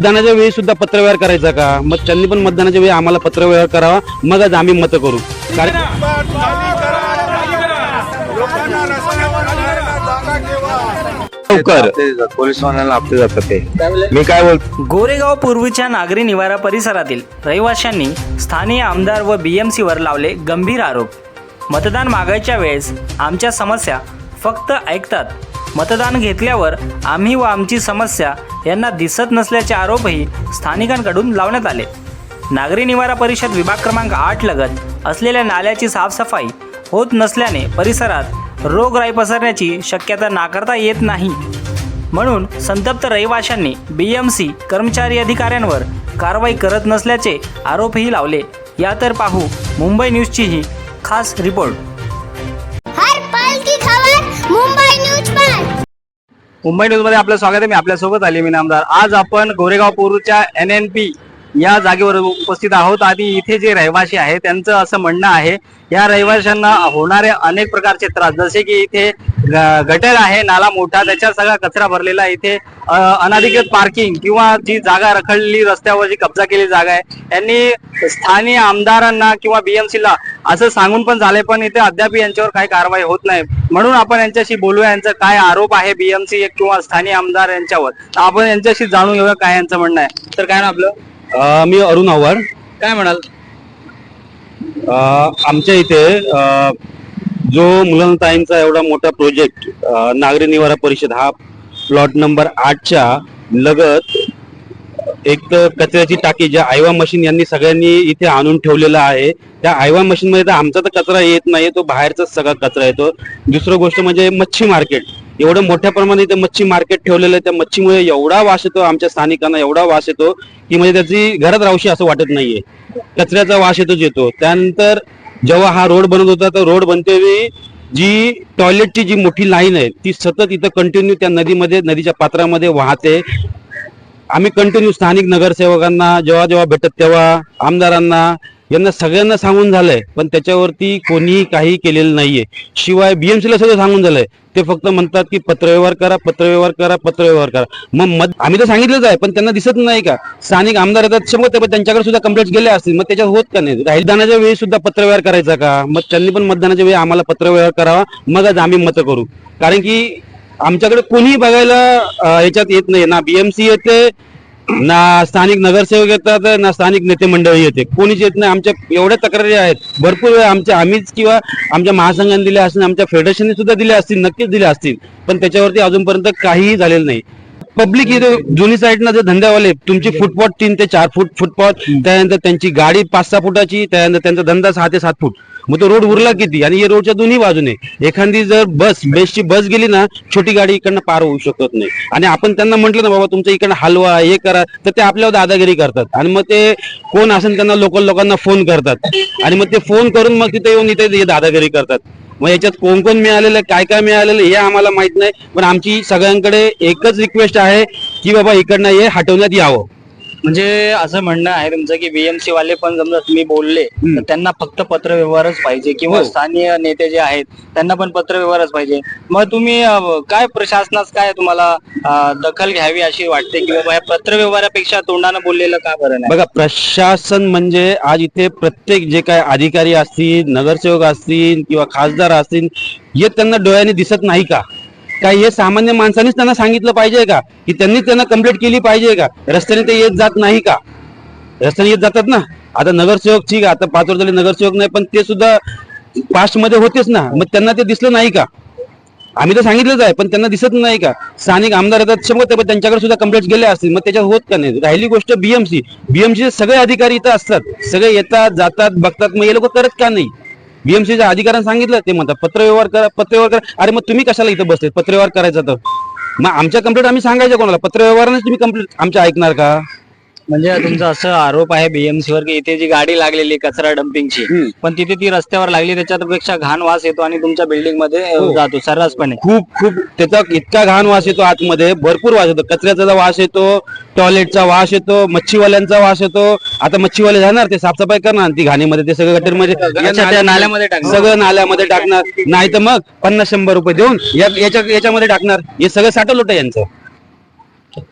मतदानाच्या वेळी सुद्धा पत्रव्यवहार करायचा का? मग त्यांनी पण मतदानाच्या वेळी आम्हाला पत्रव्यवहार करावा मगच आम्ही मत करू. कारण लवकर. पोलीस वाहनाला आपले जातात ते मी काय बोलतो गोरेगाव पूर्वीच्या नागरी निवारा परिसरातील रहिवाशांनी स्थानीय आमदार व बीएमसीवर लावले गंभीर आरोप. मतदान मागायच्या वेळेस आमच्या समस्या फक्त ऐकतात मतदान घेतल्यावर आम्ही व आमची समस्या यांना दिसत नसल्याचे आरोपही स्थानिकांकडून लावण्यात आले. नागरी निवारा परिषद विभाग क्रमांक आठ लगत असलेल्या नाल्याची साफसफाई होत नसल्याने परिसरात रोगराई पसरण्याची शक्यता नाकारता येत नाही. म्हणून संतप्त रहिवाशांनी बी एम सी कर्मचारी अधिकाऱ्यांवर कारवाई करत नसल्याचे आरोपही लावले. या तर पाहू मुंबई न्यूजची ही खास रिपोर्ट. मुंबई न्यूजमध्ये आपलं स्वागत आहे. मी आपल्यासोबत आली मी नामदार आज आपण गोरेगाव पूर्वच्या एन एन पी या जागेवर उपस्थित आहोत. आणि इथे जे रहिवासी आहे त्यांचं असं म्हणणं आहे या रहिवाशांना होणारे अनेक प्रकारचे त्रास. जसे की इथे गटर आहे नाला मोठा त्याच्यात सगळा कचरा भरलेला आहे. इथे अनधिकृत पार्किंग किंवा जी जागा रखडलेली रस्त्यावर जी कब्जा केलेली जागा आहे यांनी स्थानिक आमदारांना किंवा बीएमसी ला असं सांगून पण झालंय पण इथे अद्याप यांच्यावर काही कारवाई होत नाही. म्हणून आपण यांच्याशी बोलूया यांचा काय आरोप आहे बीएमसी किंवा स्थानिक आमदार यांच्यावर? आपण यांच्याशी जाणून घेऊया काय यांचं म्हणणं आहे. तर काय ना आपलं? मी अरुण आव्हाड. काय म्हणाल? आमच्या इथे जो मुलांताईंचा एवढा मोठा प्रोजेक्ट नागरी निवारा परिषद हा प्लॉट नंबर आठच्या लगत एक कचऱ्याची टाकी ज्या आयवा मशीन यांनी सगळ्यांनी इथे आणून ठेवलेला आहे. त्या आयवा मशीन मध्ये तर आमचा तर कचरा येत नाही तो बाहेरचाच सगळा कचरा येतो. दुसरं गोष्ट म्हणजे मच्छी मार्केट एवढं मोठ्या प्रमाणात इथे मच्छी मार्केट ठेवलेलं आहे. त्या मच्छीमुळे एवढा वास येतो आमच्या स्थानिकांना एवढा वास येतो की म्हणजे त्याची घरात राहूशी असं वाटत नाहीये. कचऱ्याचा वास येतोच येतो. त्यानंतर जेव्हा हा रोड बनत होता तर रोड बनतेवेळी जी टॉयलेटची जी मोठी लाईन आहे ती सतत इथं कंटिन्यू त्या नदीमध्ये नदीच्या पात्रामध्ये वाहते. आम्ही कंटिन्यू स्थानिक नगरसेवकांना जेव्हा जेव्हा भेटत तेव्हा आमदारांना यांना सगळ्यांना सांगून झालंय पण त्याच्यावरती कोणीही काही केलेलं नाहीये. शिवाय बीएमसीला सुद्धा सांगून झालंय. ते फक्त म्हणतात की पत्रव्यवहार करा पत्रव्यवहार करा पत्रव्यवहार करा. मग मत आम्ही तर सांगितलंच आहे पण त्यांना दिसत नाही का? स्थानिक आमदार येतात शंभर पण त्यांच्याकडे सुद्धा कंप्लेंट गेले असतील. मग त्याच्यात होत का नाही? मतदानाच्या वेळी सुद्धा पत्रव्यवहार करायचा का? मग त्यांनी पण मतदानाच्या वेळी आम्हाला पत्रव्यवहार करावा मगच आम्ही मत करू. कारण की आमच्याकडे कोणीही बघायला याच्यात येत नाही. ना बीएमसी येते ना स्थानिक नगरसेवक येतात ना स्थानिक नेते मंडळी येते. कोणीच येत नाही. आमच्या एवढ्या तक्रारी आहेत. भरपूर वेळा आमच्या आम्हीच किंवा आमच्या महासंघाने दिल्या असतील आमच्या फेडरेशनने सुद्धा दिल्या असतील नक्कीच दिल्या असतील. पण त्याच्यावरती अजूनपर्यंत काहीही झालेलं नाही. पब्लिक इथे जुनी साईडनं जे धंद्यावाले तुमची फुटपॉट तीन ते चार फूट फुटपॉट त्यानंतर त्यांची गाडी पाच सहा फुटाची त्यानंतर त्यांचा धंदा सहा ते सात फूट. मग तो रोड उरला किती? आणि हे रोडच्या दोन्ही बाजूने. एखादी जर बस बेस्टची बस गेली ना छोटी गाडी इकडनं पार होऊ शकत नाही. आणि आपण त्यांना म्हटलं ना बाबा तुमचं इकडनं हलवा हे करा. तर ते आपल्यावर दादागिरी करतात. आणि मग ते कोण असेल त्यांना लोकल लोकांना फोन करतात. आणि मग ते फोन करून मग तिथे येऊन इथे दादागिरी करतात. मग याच्यात कोण कोण मिळालेलं आहे, काय काय मिळालेलं हे आम्हाला माहीत नाही. पण आमची सगळ्यांकडे एकच रिक्वेस्ट आहे की बाबा इकडनं हे हटवण्यात यावं. म्हणजे असं म्हणणं आहे तुमचं की बीएमसी वाले पण समजा तुम्ही बोलले तर त्यांना फक्त पत्र व्यवहारच पाहिजे किंवा हो. स्थानिक नेते जे आहेत त्यांना पण पत्र व्यवहारच पाहिजे. मग तुम्ही अं, काय प्रशासनास काय तुम्हाला अं, दखल घ्यावी अशी वाटते की बाबा या पत्र व्यवहारापेक्षा तोंडानं बोललेलं का बरं नाही? बघा प्रशासन म्हणजे आज इथे प्रत्येक जे काय अधिकारी असतील नगरसेवक असतील किंवा खासदार असतील हे त्यांना डोळ्याने दिसत नाही का? काय हे सामान्य माणसांनीच त्यांना सांगितलं पाहिजे का? की त्यांनीच त्यांना कंप्लीट केली पाहिजे का? रस्त्याने ते येत जात नाही का? रस्त्याने येत जातात ना? आता नगरसेवक ठीक आहे आता पाच वर्ष झाले नगरसेवक नाही पण ते सुद्धा पास्टमध्ये होतेच ना? मग त्यांना ते दिसलं नाही का? आम्ही तर सांगितलंच आहे पण त्यांना दिसत नाही का? स्थानिक आमदार येतात शंभर पण त्यांच्याकडे सुद्धा कंप्लेंट गेल्या असतील मग त्याच्यात होत का नाही? राहिली गोष्ट बीएमसी बीएमसी सगळे अधिकारी इथं असतात. सगळे येतात जातात बघतात मग हे लोक करत का नाही? बीएमसीच्या अधिकाऱ्यांनी सांगितलं ते म्हणतात पत्रव्यवहार करा पत्रव्यवहार करा. अरे मग तुम्ही कशाला इथं बसले पत्रव्यवहार करायचा तर. मग आमच्या कंप्लेंट आम्ही सांगायच्या कोणाला? पत्रव्यवहारानेच तुम्ही कंप्लेंट आमच्या ऐकणार का? म्हणजे तुमचा असं आरोप आहे बीएमसी वर की इथे जी गाडी लागलेली कचरा डम्पिंगची. पण तिथे ती रस्त्यावर लागली त्याच्यापेक्षा घाण वास येतो आणि तुमच्या बिल्डिंगमध्ये हो. जातो सर्रासपणे खूप खूप त्याचा इतका घाण वास येतो आतमध्ये भरपूर वास येतो कचऱ्याचा वास येतो टॉयलेटचा वास येतो मच्छीवाल्यांचा वास येतो आता मच्छीवाले जाणार ते साफसफाई करणार ती घाणीमध्ये ते सगळं गटरमध्ये नाल्यामध्ये. सगळं नाल्यामध्ये टाकणार नाही तर मग पन्नास शंभर रुपये देऊन याच्यामध्ये टाकणार हे सगळं साठवलं होतं यांचं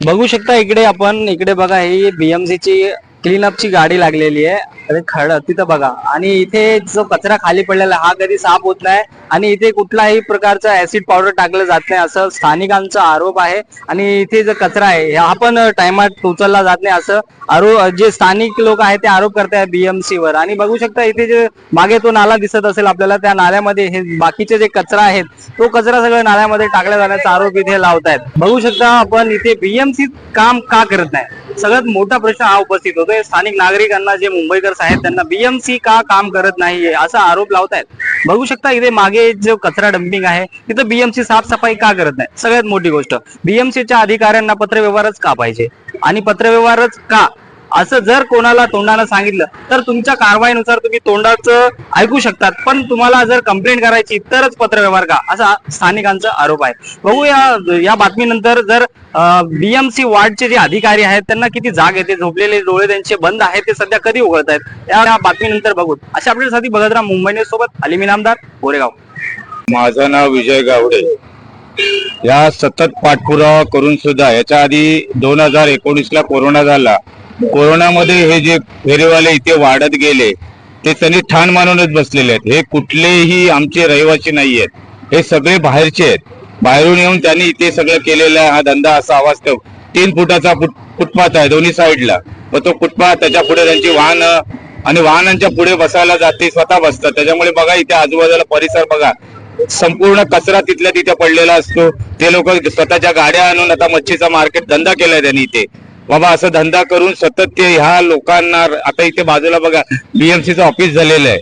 बघू शकता इकडे आपण इकडे बघा ही बीएमसी ची क्लीनअपची गाडी लागलेली आहे. अरे खड तिथं बघा. आणि इथे जो कचरा खाली पडलेला हा कधी साफ होत नाही. आणि इथे कुठलाही प्रकारचा ऍसिड पावडर टाकलं जात नाही असं स्थानिकांचा आरोप आहे. आणि इथे जो कचरा आहे हा पण टायमात उचलला जात नाही असं आरोप जे स्थानिक लोक आहेत ते आरोप करताय बीएमसी वर. आणि बघू शकता इथे जे मागे तो नाला दिसत असेल आपल्याला त्या नाल्यामध्ये हे बाकीचे जे कचरा आहेत तो कचरा सगळं नाल्यामध्ये टाकला जाण्याचा आरोप इथे लावतायत. बघू शकता आपण इथे बीएमसी काम का करत नाही? सगळ्यात मोठा प्रश्न हा उपस्थित होतोय. स्थानिक नागरिकांना जे मुंबईकर्स आहेत त्यांना बीएमसी का काम करत नाहीये असा आरोप लावतायत. बघू शकता इथे मागे जो कचरा डम्पिंग आहे तिथं बीएमसी साफसफाई का करत नाही? सगळ्यात मोठी गोष्ट बीएमसीच्या अधिकाऱ्यांना पत्रव्यवहारच का पाहिजे? आणि पत्रव्यवहारच का? असं जर कोणाला तोंडानं सांगितलं तर तुमच्या कारवाईनुसार तुम्ही तोंडाचं ऐकू शकतात. पण तुम्हाला जर कंप्लेंट करायची तरच पत्रव्यवहार का असा स्थानिकांचा आरोप आहे. बघूया या बातमीनंतर जर बीएमसी वार्डचे जे अधिकारी आहेत त्यांना किती जाग येते झोपलेले डोळे त्यांचे बंद आहेत ते सध्या कधी उघडत आहेत? या बातमीनंतर बघू अशा आपल्यासाठी बघत राहा मुंबई न्यूज सोबत अलिमी नामदार गोरेगाव माझं नाव विजय गावडे. या सतत पाठपुरावा करून सुद्धा याच्या आधी दोन हजार एकोणीस ला कोरोना झाला. कोरोनामध्ये हे जे फेरीवाले इथे वाढत गेले ते त्यांनी ठाण मानूनच बसलेले आहेत. हे कुठलेही आमचे रहिवासी नाही आहेत. हे सगळे बाहेरचे आहेत. बाहेरून येऊन त्यांनी इथे सगळं केलेला हा धंदा असा आवाज तीन फुटाचा फुटपाथ आहे दोन्ही साईडला. व तो फुटपाथ त्याच्या पुढे त्यांची वाहन आणि वाहनांच्या पुढे बसायला जाते स्वतः बसतात. त्याच्यामुळे बघा इथे आजूबाजूला परिसर बघा संपूर्ण कचरा तिथल्या तिथे पडलेला असतो. ते लोक स्वतःच्या गाड्या आणून आता मच्छीचा मार्केट धंदा केलाय त्यांनी इथे. बाबा असं धंदा करून सतत ते ह्या लोकांना आता इथे बाजूला बघा बीएमसीचं ऑफिस झालेलं आहे.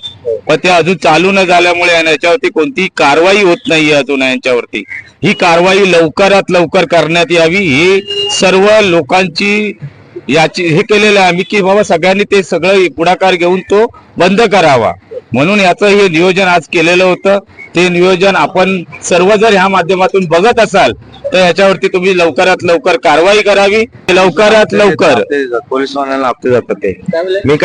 पण ते अजून चालू न झाल्यामुळे याच्यावरती कोणतीही कारवाई होत नाहीये अजून यांच्यावरती. ही कारवाई लवकरात लवकर करण्यात यावी. ही सर्व लोकांची याची हे केलेलं आहे आम्ही की बाबा सगळ्यांनी ते सगळं पुढाकार घेऊन तो बंद करावा. म्हणून याचं हे नियोजन आज केलेलं होतं. ते नियोजन आपण सर्व जर ह्या माध्यमातून बघत असाल तर याच्यावरती तुम्ही लवकरात लवकर कारवाई करावी. लवकरात लवकर. पोलीस वाल्यांना जातात ते. मी काय